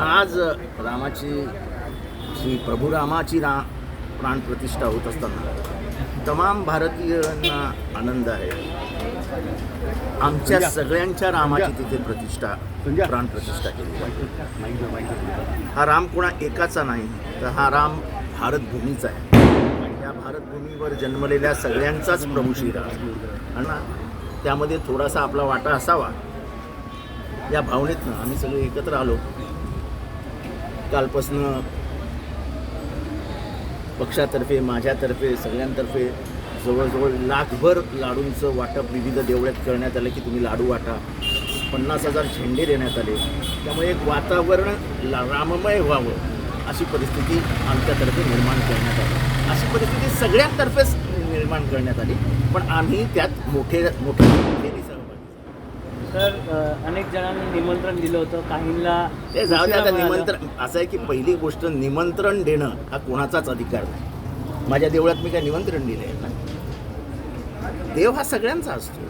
आज रामाची श्री प्रभू रामाची रा प्राणप्रतिष्ठा होत असताना तमाम भारतीयांना आनंद आहे. आमच्या सगळ्यांच्या रामाची तिथे प्रतिष्ठा प्राणप्रतिष्ठा केली. हा राम कोणा एकाचा नाही तर हा राम भारतभूमीचा आहे. या भारतभूमीवर जन्मलेल्या सगळ्यांचाच प्रभू श्रीराम. आणि ना, त्यामध्ये थोडासा आपला वाटा असावा. या भावनेतनं आम्ही सगळे एकत्र आलो. कालपासनं पक्षातर्फे माझ्यातर्फे सगळ्यांतर्फे जवळजवळ लाखभर लाडूंचं वाटप विविध देवळ्यात करण्यात आलं की तुम्ही लाडू वाटा. पन्नास हजार झेंडे देण्यात आले. त्यामुळे एक वातावरण ला राममय व्हावं अशी परिस्थिती आमच्यातर्फे निर्माण करण्यात आली. अशी परिस्थिती सगळ्यांतर्फेच निर्माण करण्यात आली. पण आम्ही त्यात मोठे मोठे मोठे तर अनेक जणांनी निमंत्रण दिलं होतं. काहींना ते जाऊ द्या. निमंत्रण असं आहे की पहिली गोष्ट निमंत्रण देणं हा कोणाचाच अधिकार नाही. माझ्या देवळात मी काय निमंत्रण दिले आहे का? देव हा सगळ्यांचा असतो.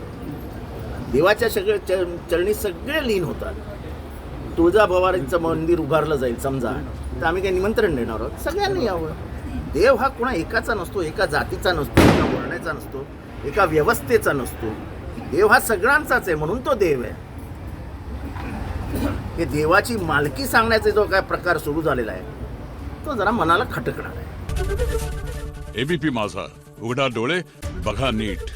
देवाच्या सगळे चर- चरणी सगळे लीन होतात. तुळजाभवानीचं मंदिर उभारलं जाईल समजा. तर आम्ही काय निमंत्रण देणार आहोत. सगळ्यांनी यावं. देव हा कोणा एकाचा नसतो एका जातीचा नसतो एका वर्णाचा नसतो एका व्यवस्थेचा नसतो. देव हा सगळ्यांचाच आहे म्हणून तो देव आहे. हे देवाची मालकी सांगण्याचा जो काय प्रकार सुरू झालेला आहे तो जरा मनाला खटकणार आहे. एबीपी माझा. उघडा डोळे बघा नीट.